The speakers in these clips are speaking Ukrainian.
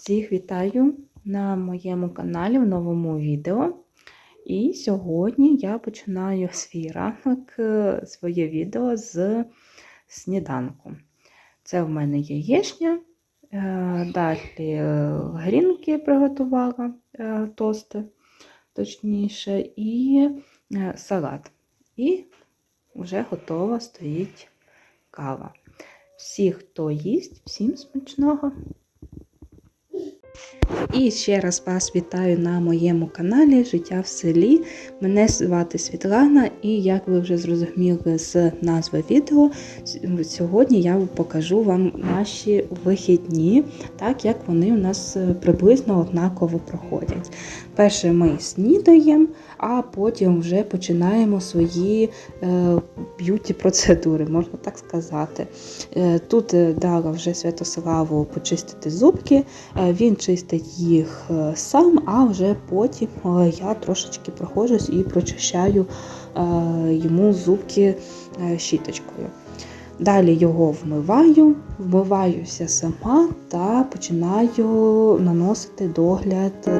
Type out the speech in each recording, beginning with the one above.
Всіх вітаю на моєму каналі в новому відео. І сьогодні я починаю свій ранок, е, своє відео з сніданку. Це в мене яєчня, е, далі е, грінки приготувала тости, точніше, і салат. І вже готова стоїть кава. Всі, хто їсть, всім смачного! І ще раз вас вітаю на моєму каналі Життя в селі. Мене звати Світлана, і як ви вже зрозуміли з назви відео, сьогодні я покажу вам наші вихідні, так як вони у нас приблизно однаково проходять. Перше ми снідаємо, а потім вже починаємо свої е, б'юті-процедури, можна так сказати. Е, тут е, дала вже Святославу почистити зубки, він чистить їх сам, а вже потім я трошечки проходжусь і прочищаю йому зубки щіточкою. Далі його вмиваю, вмиваюся сама та починаю наносити догляд.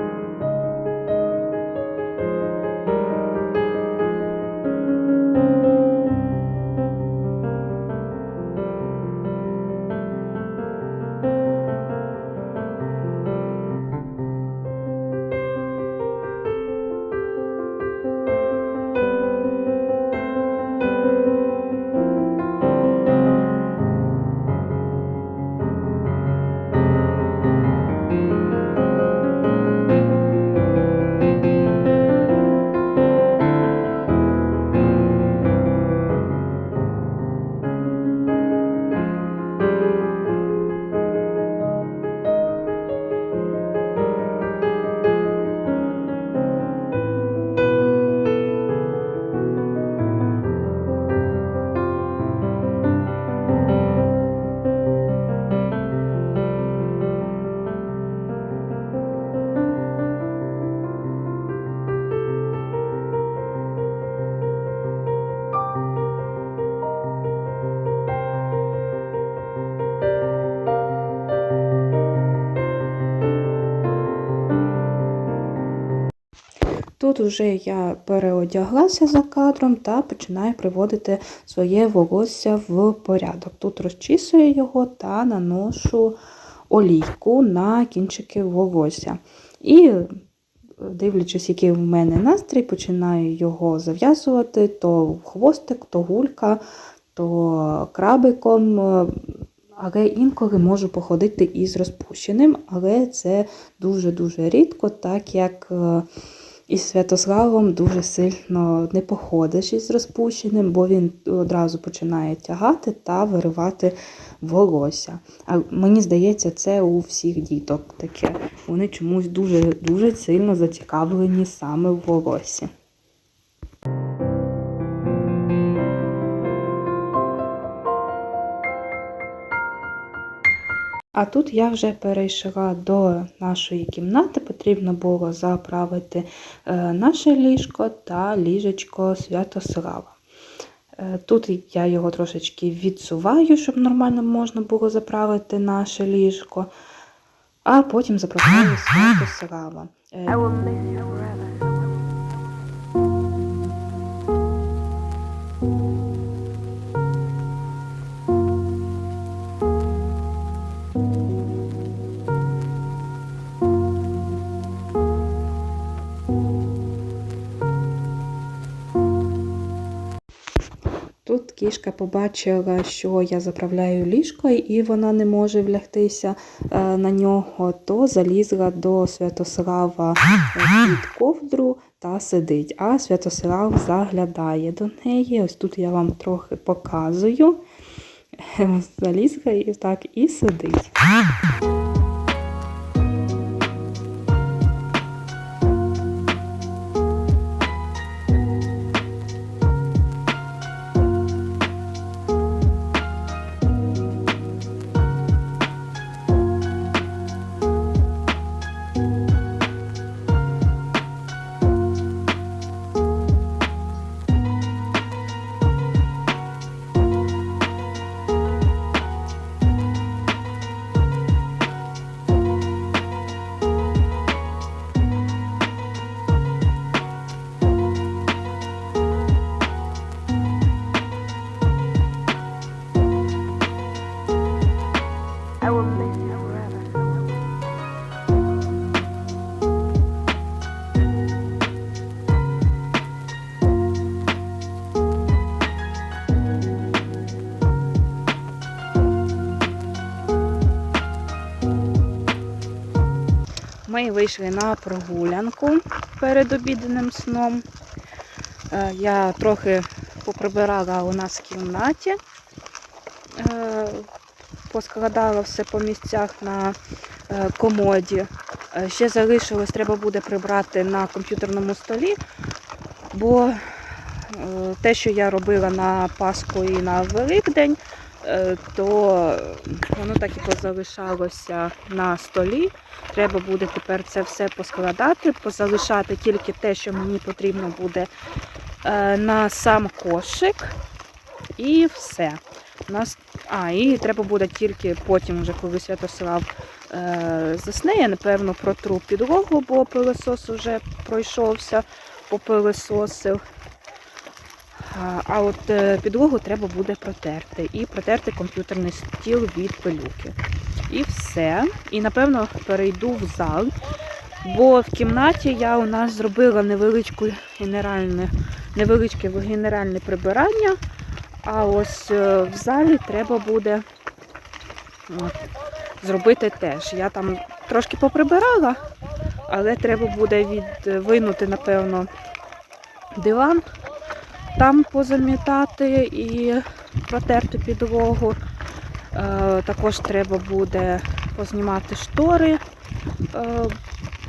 Вже я переодяглася за кадром та починаю приводити своє волосся в порядок. Тут розчісую його та наношу олійку на кінчики волосся. І, дивлячись, який в мене настрій, починаю його зав'язувати то хвостик, то гулька, то крабиком. Але інколи можу походити із розпущеним, але це дуже-дуже рідко, так як е, із Святославом дуже сильно не походиш із розпущеним, бо він одразу починає тягати та виривати волосся. А мені здається, це у всіх діток таке. Вони чомусь дуже дуже сильно зацікавлені саме в волосі. А тут я вже перейшла до нашої кімнати, потрібно було заправити е, наше ліжко та ліжечко Святослава. Е, тут я його трошечки відсуваю, щоб нормально можна було заправити наше ліжко, а потім заправляю Святослава. Кішка побачила, що я заправляю ліжко, і вона не може влягтися е, на нього, то залізла до Святослава е, під ковдру та сидить. А Святослав заглядає до неї. Ось тут я вам трохи показую. Залізла і так і сидить. Ми вийшли на прогулянку перед обідним сном. Е, Я трохи поприбирала у нас в кімнаті, Е, поскладала все по місцях на е, комоді. Ще залишилось, треба буде прибрати на комп'ютерному столі, бо те, що я робила на Пасху і на Великдень, то воно так і позалишалося на столі. Треба буде тепер це все поскладати, позалишати тільки те, що мені потрібно буде е, на сам кошик. І все. А, і треба буде тільки потім, вже коли Святослав е, засне, я напевно протру підлогу, бо пилосос вже пройшовся, попилососив. А, от е, підлогу треба буде протерти. І протерти комп'ютерний стіл від пилюки. І все. І напевно перейду в зал. Бо в кімнаті я у нас зробила невеличку генеральне, невеличке генеральне прибирання. А ось е, в залі треба буде от, зробити теж. Я там трошки поприбирала, але треба буде відвинути, напевно, диван, там позамітати і протерти підлогу. Е, Також треба буде познімати штори, е,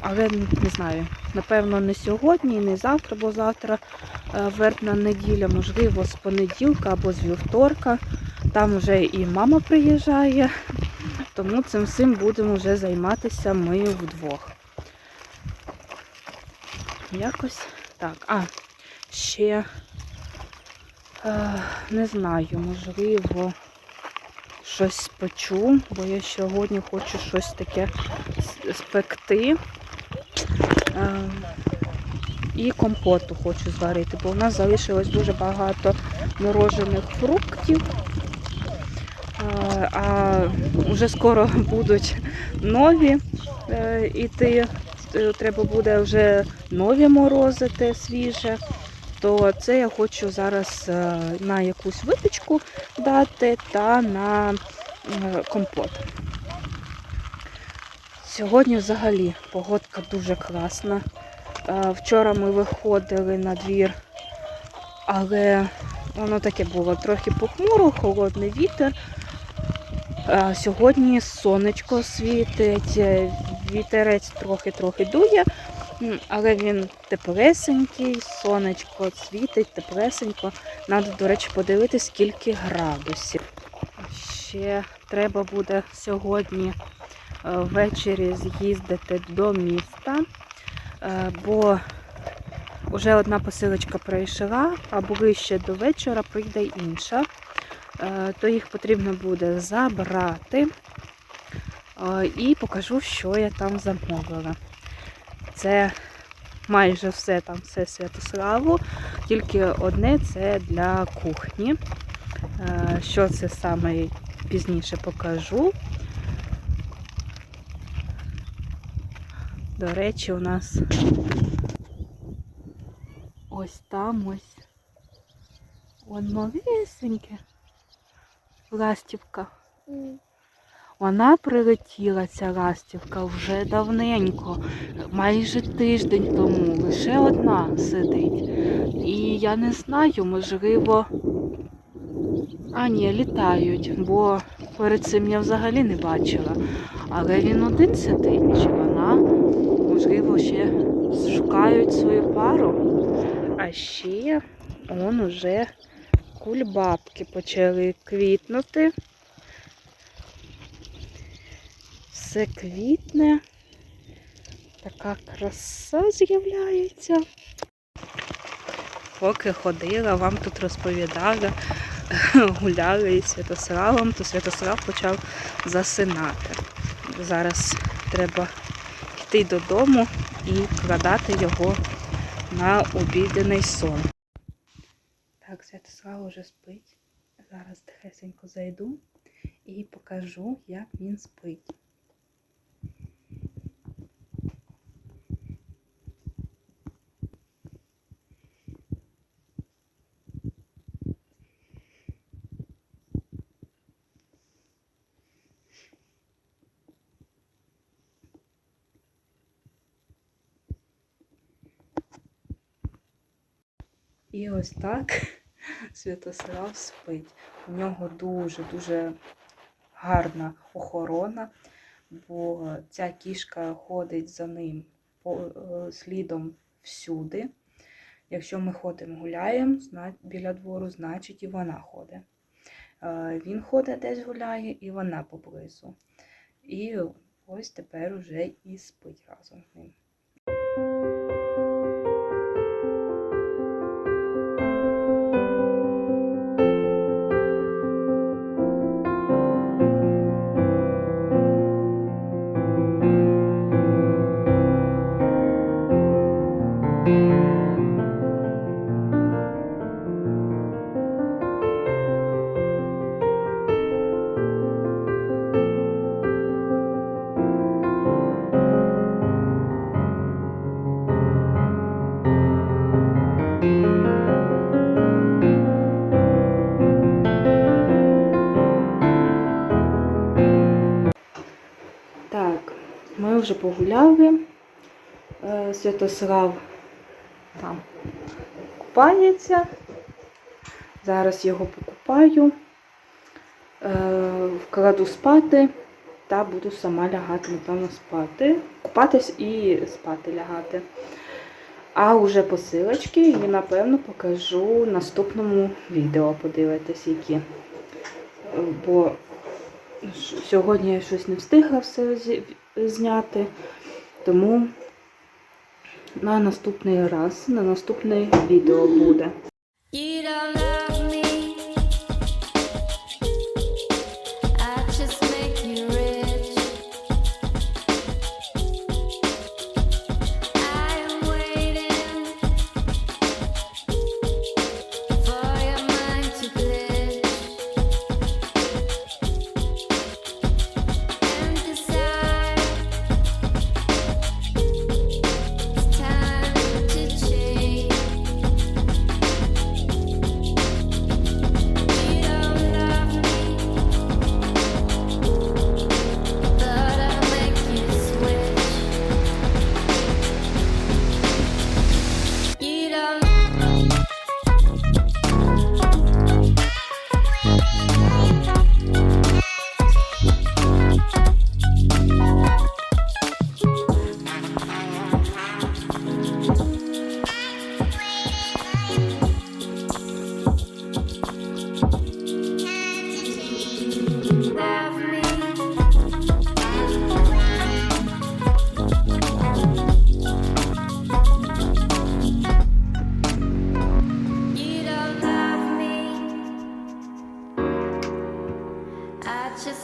але не знаю, напевно, не сьогодні, не завтра, бо завтра е, вербна неділя, можливо, з понеділка або з вівторка. Там вже і мама приїжджає, тому цим всім будемо вже займатися ми вдвох. Якось так. А, ще не знаю, можливо, щось спечу, бо я сьогодні хочу щось таке спекти. Е, і компоту хочу зварити, бо у нас залишилось дуже багато морожених фруктів. Е, А вже скоро будуть нові е, іти. Е, Треба буде вже нові морозити свіже. То це я хочу зараз е, на якусь випічку дати та на е, компот. Сьогодні взагалі погодка дуже класна. Е, Вчора ми виходили на двір, але воно таке було трохи похмуро, холодний вітер. Сьогодні сонечко світить, вітерець трохи-трохи дує, але він теплесенький, сонечко світить, теплесенько. Надо, до речі, подивитися, скільки градусів. Ще треба буде сьогодні е, ввечері з'їздити до міста, е, бо вже одна посилочка прийшла, а ближче до вечора прийде інша. Е, То їх потрібно буде забрати і покажу, що я там замовила. Це майже все там все Святославу, тільки одне це для кухні. Е, Що це саме пізніше покажу. До речі, у нас ось там ось. Вон малесеньке. Ластівка. Вона прилетіла, ця ластівка, вже давненько, майже тиждень тому. Лише одна сидить. І я не знаю, можливо. А, ні, літають, бо перед цим я взагалі не бачила. Але він один сидить, чи вона, можливо, ще шукають свою пару. А ще он уже кульбабки почали квітнути. Все квітне. Така краса з'являється. Поки ходила, вам тут розповідала, гуляли із Святославом, то Святослав почав засинати. Зараз треба йти додому і вкладати його на обідений сон. Так, Святослав уже спить. Зараз тихесенько зайду і покажу, як він спить. І ось так Святослав спить. У нього дуже-дуже гарна охорона, бо ця кішка ходить за ним е, слідом всюди. Якщо ми ходимо гуляємо біля двору, значить і вона ходить. Е, Він ходить десь гуляє, і вона поблизу. І ось тепер уже і спить разом з ним. Вже погуляли. Е, Святослав там купається. Зараз його покупаю, е, вкладу спати та буду сама лягати, напевно, спати. Купатись і спати лягати. А уже посилочки і, напевно, покажу в наступному відео, подивитись, які. Е, Бо Сьогодні я щось не встигла все зняти, тому на наступний раз, на наступне відео буде.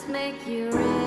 make you rain.